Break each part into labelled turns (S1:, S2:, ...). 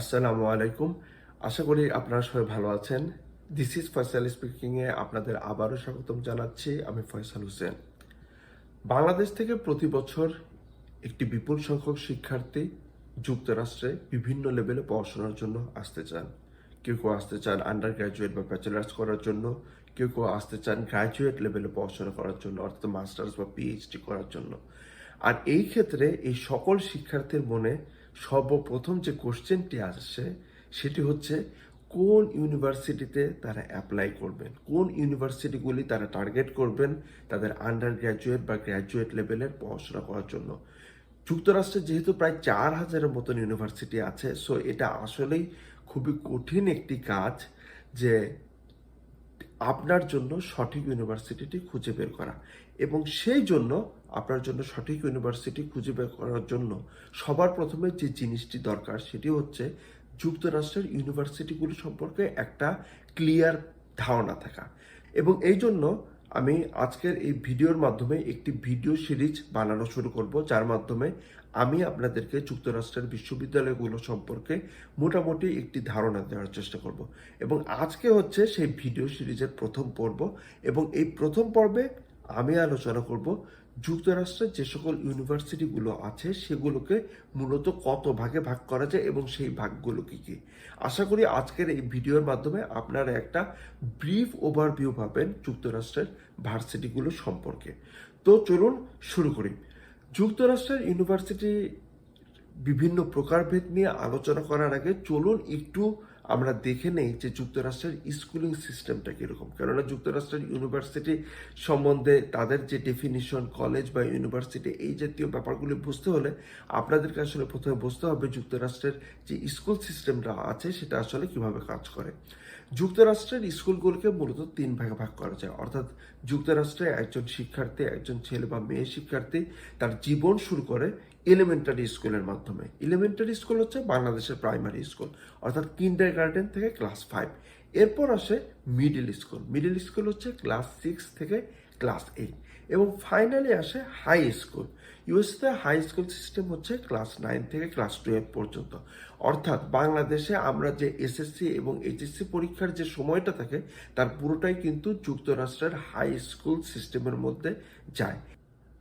S1: আসসালামু আলাইকুম। আশা করি আপনারা সবাই ভালো আছেন। দিস ইজ ফয়সাল স্পিকিংয়ে আপনাদের আবারও স্বাগতম জানাচ্ছি আমি ফয়সাল হোসেন। বাংলাদেশ থেকে প্রতি বছর একটি বিপুল সংখ্যক শিক্ষার্থী যুক্তরাষ্ট্রে বিভিন্ন লেভেলে পড়াশোনার জন্য আসতে চান। কেউ কেউ আসতে চান আন্ডার গ্র্যাজুয়েট বা ব্যাচেলার্স করার জন্য, কেউ কেউ আসতে চান গ্র্যাজুয়েট লেভেলে পড়াশোনা করার জন্য, অর্থাৎ মাস্টার্স বা পিএইচডি করার জন্য। আর এই ক্ষেত্রে এই সকল শিক্ষার্থীর মনে সর্বপ্রথম যে কোশ্চেনটি আসছে, সেটি হচ্ছে কোন ইউনিভার্সিটিতে তারা অ্যাপ্লাই করবেন? কোন ইউনিভার্সিটিগুলি তারা টার্গেট করবেন তাদের আন্ডার গ্র্যাজুয়েট বা গ্র্যাজুয়েট লেভেলের পড়াশোনা করার জন্য? যুক্তরাষ্ট্রে যেহেতু প্রায় চার হাজারের মতন ইউনিভার্সিটি আছে সো এটা আসলেই খুবই কঠিন একটি কাজ যে আপনার জন্য সঠিক ইউনিভার্সিটিটি খুঁজে বের করা। এবং সেই জন্য আপনার জন্য সঠিক ইউনিভার্সিটি খুঁজে বের করার জন্য সবার প্রথমে যে জিনিসটি দরকার সেটি হচ্ছে যুক্তরাষ্ট্রের ইউনিভার্সিটিগুলি সম্পর্কে একটা ক্লিয়ার ধারণা থাকা। এবং এই জন্য আমি আজকের এই ভিডিওর মাধ্যমে একটি ভিডিও সিরিজ বানানো শুরু করব, যার মাধ্যমে আমি আপনাদেরকে যুক্তরাষ্ট্রের বিশ্ববিদ্যালয়গুলো সম্পর্কে মোটামুটি একটি ধারণা দেওয়ার চেষ্টা করব। এবং আজকে হচ্ছে সেই ভিডিও সিরিজের প্রথম পর্ব এবং এই প্রথম পর্বে আমি আলোচনা করব যুক্তরাষ্ট্রের যে সকল ইউনিভার্সিটিগুলো আছে, সেগুলোকে মূলত কত ভাগে ভাগ করা যায় এবং সেই ভাগগুলো কি কি? আশা করি আজকের এই ভিডিওর মাধ্যমে আপনারা একটা ব্রিফ ওভারভিউ পাবেন যুক্তরাষ্ট্রের ভার্সিটিগুলো সম্পর্কে। তো চলুন শুরু করি। যুক্তরাষ্ট্রের ইউনিভার্সিটি বিভিন্ন প্রকারভেদ নিয়ে আলোচনা করার আগে চলুন একটু আমরা দেখে নেই যে যুক্তরাষ্ট্রের স্কুলিং সিস্টেমটা কীরকম। কেননা যুক্তরাষ্ট্রের ইউনিভার্সিটি সম্বন্ধে তাদের যে ডেফিনিশন কলেজ বা ইউনিভার্সিটি এই জাতীয় ব্যাপারগুলি বুঝতে হলে আপনাদেরকে আসলে প্রথমে বুঝতে হবে যুক্তরাষ্ট্রের যে স্কুল সিস্টেমটা আছে সেটা আসলে কীভাবে কাজ করে। যুক্তরাষ্ট্রের স্কুলগুলোকে মূলত তিন ভাগে ভাগ করা যায়। অর্থাৎ যুক্তরাষ্ট্রে একজন শিক্ষার্থী, একজন ছেলে বা মেয়ে শিক্ষার্থী তার জীবন শুরু করে এলিমেন্টারি স্কুলের মাধ্যমে। এলিমেন্টারি স্কুল হচ্ছে বাংলাদেশের প্রাইমারি স্কুল অর্থাৎ কিন্ডার গার্ডেন থেকে ক্লাস ফাইভ এরপর আসে মিডিল স্কুল মিডিল স্কুল হচ্ছে ক্লাস সিক্স থেকে ক্লাস এইট এবং ফাইনালি আসে হাই স্কুল ইউএসতে হাই স্কুল সিস্টেম হচ্ছে ক্লাস নাইন থেকে ক্লাস টুয়েলভ পর্যন্ত। অর্থাৎ বাংলাদেশে আমরা যে এসএসসি এবং এইচএসসি পরীক্ষার যে সময়টা থাকে, তার পুরোটাই কিন্তু যুক্তরাষ্ট্রের হাই স্কুল সিস্টেমের মধ্যে যায়।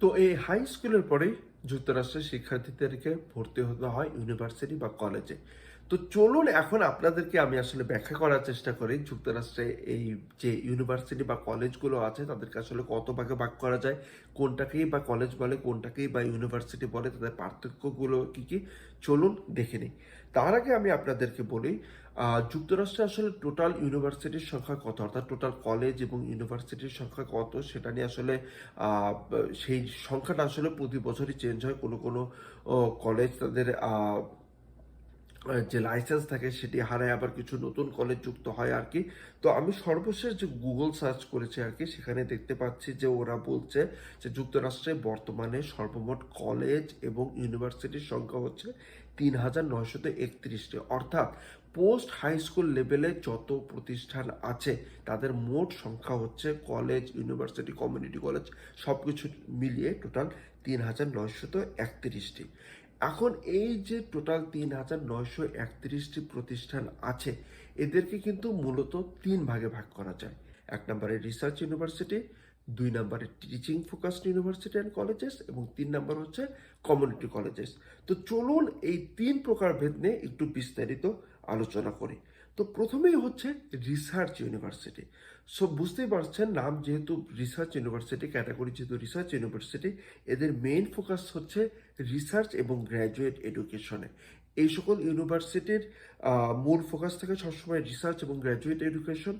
S1: তো এই হাই স্কুলের পরেই যুক্তরাষ্ট্রের শিক্ষার্থীদেরকে ভর্তি হতে হয় ইউনিভার্সিটি বা কলেজে তো চলুন এখন আপনাদেরকে আমি আসলে ব্যাখ্যা করার চেষ্টা করি। যুক্তরাষ্ট্রে এই যে ইউনিভার্সিটি বা কলেজগুলো আছে, তাদেরকে আসলে কত ভাগে ভাগ করা যায়? কোনটাকেই বা কলেজ বলে, কোনটাকেই বা ইউনিভার্সিটি বলে, তাদের পার্থক্যগুলো কি কি? চলুন দেখে নিই। তার আগে আমি আপনাদেরকে বলি যুক্তরাষ্ট্রে আসলে টোটাল ইউনিভার্সিটির সংখ্যা কত? অর্থাৎ টোটাল কলেজ এবং ইউনিভার্সিটির সংখ্যা কত? সেটা নিয়ে আসলে সেই সংখ্যাটা আসলে প্রতি বছরই চেঞ্জ হয়। কোনো কোনো কলেজ তাদের যে লাইসেন্স থাকে সেটি হারায়, আবার কিছু নতুন কলেজ যুক্ত হয় আর কি। তো আমি সর্বশেষ যে গুগল সার্চ করেছি আর কি, সেখানে দেখতে পাচ্ছি যে ওরা বলছে যে যুক্তরাষ্ট্রে বর্তমানে সর্বমোট কলেজ এবং ইউনিভার্সিটির সংখ্যা হচ্ছে তিন হাজার নয়শত একত্রিশটি। অর্থাৎ পোস্ট হাই স্কুল লেভেলে যত প্রতিষ্ঠান আছে, তাদের মোট সংখ্যা হচ্ছে কলেজ ইউনিভার্সিটি কমিউনিটি কলেজ সব কিছু মিলিয়ে টোটাল তিন হাজার নয়শত একত্রিশটি। এখন এই যে টোটাল তিন হাজার নয়শো একত্রিশটি প্রতিষ্ঠান আছে, এদেরকে কিন্তু মূলত তিন ভাগে ভাগ করা যায়। এক নম্বরে রিসার্চ ইউনিভার্সিটি দুই নম্বরে teaching focused university and colleges এবং তিন নম্বর হচ্ছে কমিউনিটি কলেজেস তো চলুন এই তিন প্রকার ভেদ নিয়ে একটু বিস্তারিত আলোচনা করি। তো প্রথমেই হচ্ছে রিসার্চ ইউনিভার্সিটি সো বুঝতেই পারছেন, নাম যেহেতু রিসার্চ ইউনিভার্সিটি ক্যাটাগরি যেহেতু রিসার্চ ইউনিভার্সিটি এদের মেইন ফোকাস হচ্ছে রিসার্চ এবং গ্র্যাজুয়েট এডুকেশনে এই সকল ইউনিভার্সিটির মূল ফোকাস থাকে সবসময় রিসার্চ এবং গ্র্যাজুয়েট এডুকেশন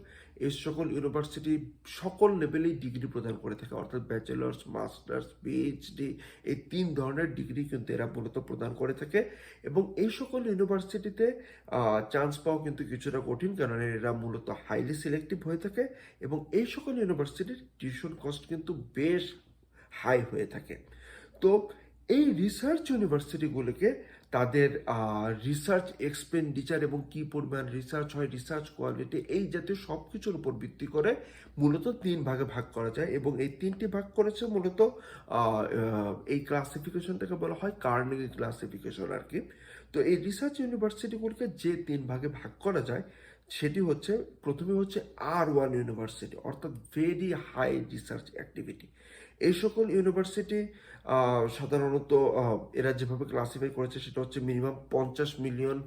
S1: এই সকল ইউনিভার্সিটি সকল লেভেলেই ডিগ্রি প্রদান করে থাকে, অর্থাৎ ব্যাচেলার্স মাস্টার্স পিএইচডি এই তিন ধরনের ডিগ্রি কিন্তু এরা মূলত প্রদান করে থাকে। এবং এই সকল ইউনিভার্সিটিতে চান্স পাওয়া কিন্তু কিছুটা কঠিন কারণ এরা মূলত হাইলি সিলেক্টিভ হয়ে থাকে। এবং এই সকল ইউনিভার্সিটির টিউশন কস্ট কিন্তু বেশ হাই হয়ে থাকে। তো এই রিসার্চ ইউনিভার্সিটিগুলোকে তাদের রিসার্চ এক্সপেন্ডিচার এবং কি পরিমাণ রিসার্চ হয় রিসার্চ কোয়ালিটি এই জাতীয় সব কিছুর উপর ভিত্তি করে মূলত তিন ভাগে ভাগ করা যায় এবং এই তিনটি ভাগ করেছে মূলত এই ক্লাসিফিকেশনটাকে বলা হয় কার্নেগি ক্লাসিফিকেশন আর কি। তো এই রিসার্চ ইউনিভার্সিটিগুলোকে যে তিন ভাগে ভাগ করা যায় সেটি হচ্ছে, প্রথমে হচ্ছে আর ওয়ান ইউনিভার্সিটি অর্থাৎ ভেরি হাই রিসার্চ অ্যাক্টিভিটি এই সকল ইউনিভার্সিটি সাধারণত এরা যেভাবে ক্লাসিফাই করেছে সেটা হচ্ছে মিনিমাম পঞ্চাশ মিলিয়ন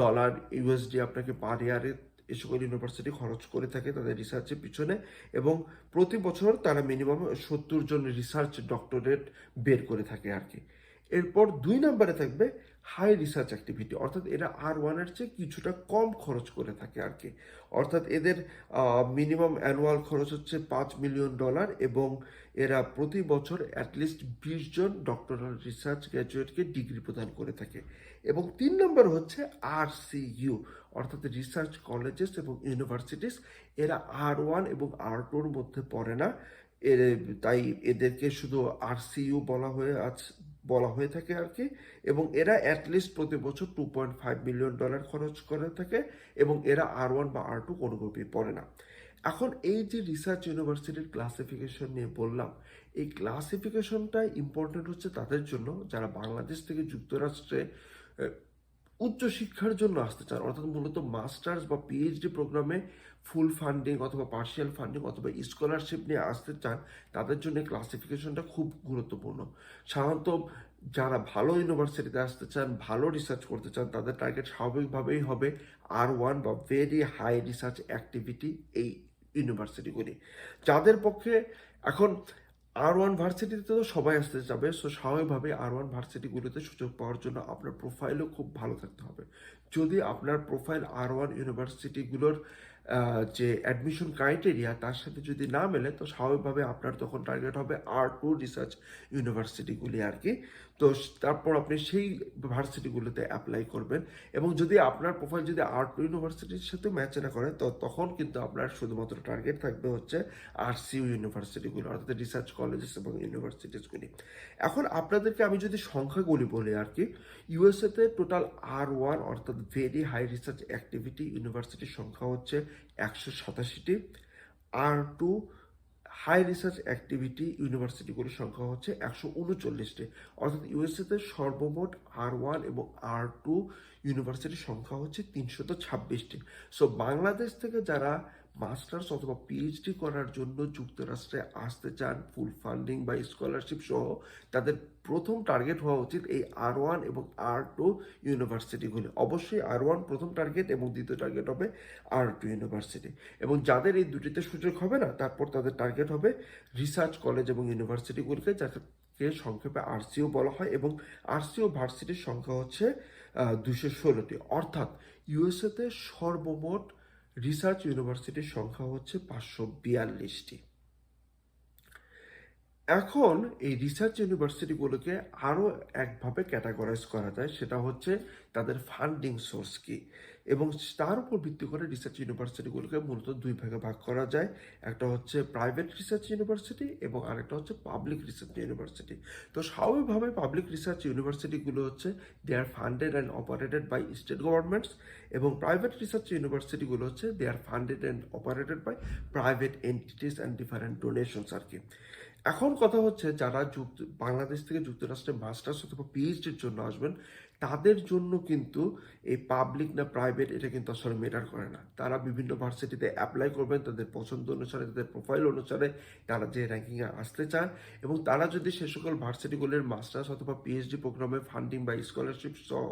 S1: ডলার ইউএসডি আপনাকে পার ইয়ারে এই সকল ইউনিভার্সিটি খরচ করে থাকে তাদের রিসার্চের পিছনে এবং প্রতি বছর তারা মিনিমাম সত্তর জন রিসার্চ ডক্টরেট বের করে থাকে আর কি। এরপর দুই নম্বরে থাকবে হাই রিসার্চ অ্যাক্টিভিটি অর্থাৎ এরা আর ওয়ানের চেয়ে কিছুটা কম খরচ করে থাকে আর কি। অর্থাৎ এদের মিনিমাম অ্যানুয়াল খরচ হচ্ছে পাঁচ মিলিয়ন ডলার এবং এরা প্রতি বছর অ্যাটলিস্ট বিশ জন ডক্টরাল রিসার্চ গ্র্যাজুয়েটকে ডিগ্রি প্রদান করে থাকে। এবং তিন নম্বর হচ্ছে আর ইউ অর্থাৎ রিসার্চ কলেজেস এবং ইউনিভার্সিটিস এরা আর ওয়ান এবং আর টুর মধ্যে পড়ে না। তাই এদেরকে শুধু আরসিইউ বলা হয়ে আজ বলা হয়ে থাকে আর কি। এবং এরা অ্যাটলিস্ট প্রতি বছর two point five million dollar খরচ করে থাকে এবং এরা আর ওয়ান বা আর টু কোনো গ্রুপে পড়ে না। এখন এই যে রিসার্চ ইউনিভার্সিটির ক্লাসিফিকেশন নিয়ে বললাম, এই ক্লাসিফিকেশনটা ইম্পর্টেন্ট হচ্ছে তাদের জন্য যারা বাংলাদেশ থেকে যুক্তরাষ্ট্রে উচ্চশিক্ষার জন্য আসতে চান। অর্থাৎ মূলত মাস্টার্স বা পিএইচডি প্রোগ্রামে ফুল ফান্ডিং অথবা পার্শিয়াল ফান্ডিং অথবা স্কলারশিপ নিয়ে আসতে চান, তাদের জন্য ক্লাসিফিকেশনটা খুব গুরুত্বপূর্ণ। সাধারণত যারা ভালো ইউনিভার্সিটিতে আসতে চান, ভালো রিসার্চ করতে চান, তাদের টার্গেট স্বাভাবিকভাবেই হবে আর ওয়ান বা ভেরি হাই রিসার্চ অ্যাক্টিভিটি এই ইউনিভার্সিটিগুলি যাদের পক্ষে এখন আর ওয়ান ভার্সিটিতে তো সবাই আসতে যাবে সো স্বাভাবিকভাবে আর ওয়ান ভার্সিটিগুলোতে সুযোগ পাওয়ার জন্য আপনার প্রোফাইলও খুব ভালো থাকতে হবে। যদি আপনার প্রোফাইল আর ওয়ান ইউনিভার্সিটিগুলোর যে অ্যাডমিশন ক্রাইটেরিয়া তার সাথে যদি না মেলে, তো স্বাভাবিকভাবে আপনার তখন টার্গেট হবে আর টু রিসার্চ ইউনিভার্সিটিগুলি আর কি তো তারপর আপনি সেই ভার্সিটিগুলোতে অ্যাপ্লাই করবেন এবং যদি আপনার প্রোফাইল যদি আর টু ইউনিভার্সিটির সাথে ম্যাচ না করে, তো তখন কিন্তু আপনার শুধুমাত্র টার্গেট থাকবে হচ্ছে আর সিইউ ইউনিভার্সিটিগুলো অর্থাৎ রিসার্চ কলেজেস এবং ইউনিভার্সিটিসগুলি এখন আপনাদেরকে আমি যদি সংখ্যাগুলি বলি আর কি ইউএসএতে টোটাল আর ওয়ান অর্থাৎ ভেরি হাই রিসার্চ অ্যাক্টিভিটি ইউনিভার্সিটির সংখ্যা হচ্ছে একশো সাতাশিটি। R two high research activity ইউনিভার্সিটিগুলির সংখ্যা হচ্ছে একশো উনচল্লিশটি। অর্থাৎ ইউএসএতে সর্বমোট আর ওয়ান এবং আর টু ইউনিভার্সিটির সংখ্যা হচ্ছে তিনশত ছাব্বিশটি। সো বাংলাদেশ থেকে যারা মাস্টার্স অথবা পিএইচডি করার জন্য যুক্তরাষ্ট্রে আসতে চান ফুল ফান্ডিং বা স্কলারশিপ সহ, তাদের প্রথম টার্গেট হওয়া উচিত এই আর ওয়ান এবং আর টু ইউনিভার্সিটিগুলি। অবশ্যই আর ওয়ান প্রথম টার্গেট এবং দ্বিতীয় টার্গেট হবে আর টু ইউনিভার্সিটি। এবং যাদের এই দুটিতে সুযোগ হবে না, তারপর তাদের টার্গেট হবে রিসার্চ কলেজ এবং ইউনিভার্সিটিগুলিকে যাকে সংক্ষেপে আরসিও বলা হয় এবং আরসিও ভার্সিটির সংখ্যা হচ্ছে দুশো ষোলোটি। অর্থাৎ ইউএসএতে সর্বমোট রিসার্চ ইউনিভার্সিটির সংখ্যা হচ্ছে পাঁচশো বিয়াল্লিশটি। এখন এই রিসার্চ ইউনিভার্সিটিগুলোকে আরও একভাবে ক্যাটাগরাইজ করা যায়, সেটা হচ্ছে তাদের ফান্ডিং সোর্স কি। এবং তার উপর ভিত্তি করে রিসার্চ ইউনিভার্সিটিগুলোকে মূলত দুই ভাগে ভাগ করা যায়। একটা হচ্ছে প্রাইভেট রিসার্চ ইউনিভার্সিটি এবং আরেকটা হচ্ছে পাবলিক রিসার্চ ইউনিভার্সিটি তো স্বাভাবিকভাবে পাবলিক রিসার্চ ইউনিভার্সিটিগুলো হচ্ছে they are funded and operated by state governments এবং প্রাইভেট রিসার্চ ইউনিভার্সিটিগুলো হচ্ছে they are funded and operated by private entities and different donations আর কি। এখন কথা হচ্ছে, যারা যুক্ত বাংলাদেশ থেকে যুক্তরাষ্ট্রে মাস্টার্স অথবা পিএইচডির জন্য আসবেন তাদের জন্য কিন্তু এই পাবলিক না প্রাইভেট এটা কিন্তু আসলে ম্যাটার করে না। তারা বিভিন্ন ভার্সিটিতে অ্যাপ্লাই করবেন, তাদের পছন্দ অনুসারে, তাদের প্রোফাইল অনুসারে তারা যে র্যাঙ্কিংয়ে আসতে চান এবং তারা যদি সে সকল ভার্সিটিগুলির মাস্টার্স অথবা পিএইচডি প্রোগ্রামে ফান্ডিং বা স্কলারশিপ সহ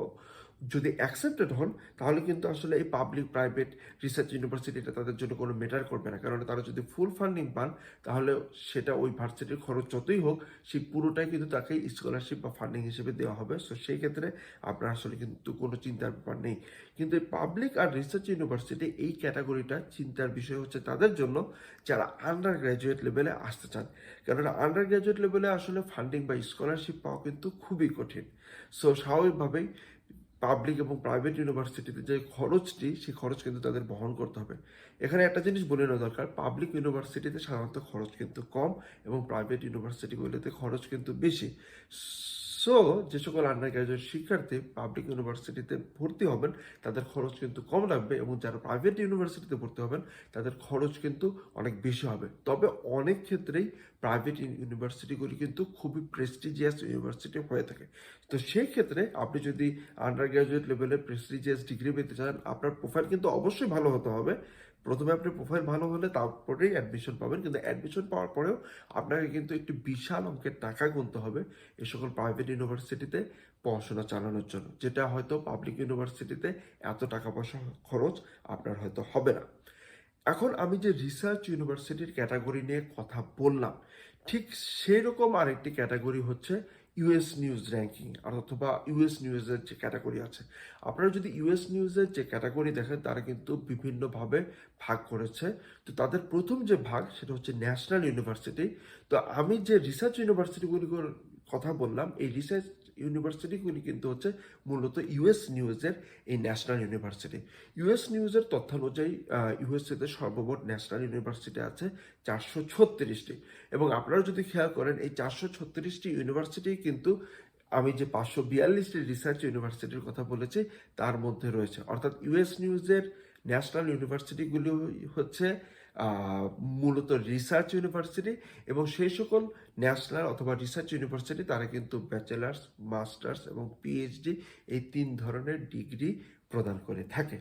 S1: যদি অ্যাকসেপ্টেড হন, তাহলে কিন্তু আসলে এই পাবলিক প্রাইভেট রিসার্চ ইউনিভার্সিটিটা তাদের জন্য কোনো মেটার করবে না। কারণ তারা যদি ফুল ফান্ডিং পান, তাহলে সেটা ওই ভার্সিটির খরচ যতই হোক, সেই পুরোটাই কিন্তু তাকে স্কলারশিপ বা ফান্ডিং হিসেবে দেওয়া হবে। সো সেই ক্ষেত্রে আপনার আসলে কিন্তু কোনো চিন্তার ব্যাপার নেই। কিন্তু এই পাবলিক আর রিসার্চ ইউনিভার্সিটি এই ক্যাটাগরিটা চিন্তার বিষয় হচ্ছে তাদের জন্য যারা আন্ডার গ্র্যাজুয়েট লেভেলে আসতে চান। কেননা আন্ডার গ্র্যাজুয়েট লেভেলে আসলে ফান্ডিং বা স্কলারশিপ পাওয়া কিন্তু খুবই কঠিন। সো স্বাভাবিকভাবেই পাবলিক এবং প্রাইভেট ইউনিভার্সিটিতে যে খরচটি, সেই খরচ কিন্তু তাদের বহন করতে হবে। এখানে একটা জিনিস বলে নেওয়া দরকার পাবলিক ইউনিভার্সিটিতে সাধারণত খরচ কিন্তু কম এবং প্রাইভেট ইউনিভার্সিটিগুলিতে খরচ কিন্তু বেশি। সো যে সকল আন্ডার গ্রাজুয়েট শিক্ষার্থী পাবলিক ইউনিভার্সিটিতে ভর্তি হবেন, তাদের খরচ কিন্তু কম লাগবে এবং যারা প্রাইভেট ইউনিভার্সিটিতে ভর্তি হবেন, তাদের খরচ কিন্তু অনেক বেশি হবে। তবে অনেক ক্ষেত্রেই প্রাইভেট ইউনিভার্সিটিগুলি কিন্তু খুবই প্রেস্টিজিয়াস ইউনিভার্সিটি হয়ে থাকে। তো সেই ক্ষেত্রে আপনি যদি আন্ডার গ্রাজুয়েট লেভেলে প্রেস্টিজিয়াস ডিগ্রি পেতে চান, আপনার প্রোফাইল কিন্তু অবশ্যই ভালো হতে হবে। প্রথমে আপনি প্রোফাইল ভালো হলে তারপরেই অ্যাডমিশন পাবেন, কিন্তু অ্যাডমিশন পাওয়ার পরেও আপনাকে কিন্তু একটি বিশাল অঙ্কের টাকা গুনতে হবে এই সকল প্রাইভেট ইউনিভার্সিটিতে পড়াশোনা চালানোর জন্য, যেটা হয়তো পাবলিক ইউনিভার্সিটিতে এত টাকা পয়সা খরচ আপনার হয়তো হবে না। এখন আমি যে রিসার্চ ইউনিভার্সিটির ক্যাটাগরি নিয়ে কথা বললাম, ঠিক সেরকম আরেকটি ক্যাটাগরি হচ্ছে ইউএস নিউজ র্যাঙ্কিং অথবা ইউএস নিউজের যে ক্যাটাগরি আছে, আপনারা যদি ইউএস নিউজের যে ক্যাটাগরি দেখেন, তারা কিন্তু বিভিন্নভাবে ভাগ করেছে। তো তাদের প্রথম যে ভাগ, সেটা হচ্ছে ন্যাশনাল ইউনিভার্সিটি তো আমি যে রিসার্চ ইউনিভার্সিটিগুলির কথা বললাম, এই রিসার্চ ইউনিভার্সিটিগুলি কিন্তু হচ্ছে মূলত ইউএস নিউজের এই ন্যাশনাল ইউনিভার্সিটি ইউএস নিউজের তথ্যানুযায়ী ইউএসএতে সর্বমোট ন্যাশনাল ইউনিভার্সিটি আছে চারশো ছত্রিশটি। এবং আপনারা যদি খেয়াল করেন, এই চারশো ছত্রিশটি ইউনিভার্সিটি কিন্তু আমি যে পাঁচশো বিয়াল্লিশটি রিসার্চ ইউনিভার্সিটির কথা বলেছি, তার মধ্যে রয়েছে। অর্থাৎ ইউএস নিউজের ন্যাশনাল ইউনিভার্সিটিগুলি হচ্ছে মূলত রিসার্চ ইউনিভার্সিটি এবং সেই সকল ন্যাশনাল অথবা রিসার্চ ইউনিভার্সিটি তারা কিন্তু ব্যাচেলার্স মাস্টার্স এবং পিএইচডি এই তিন ধরনের ডিগ্রি প্রদান করে থাকে।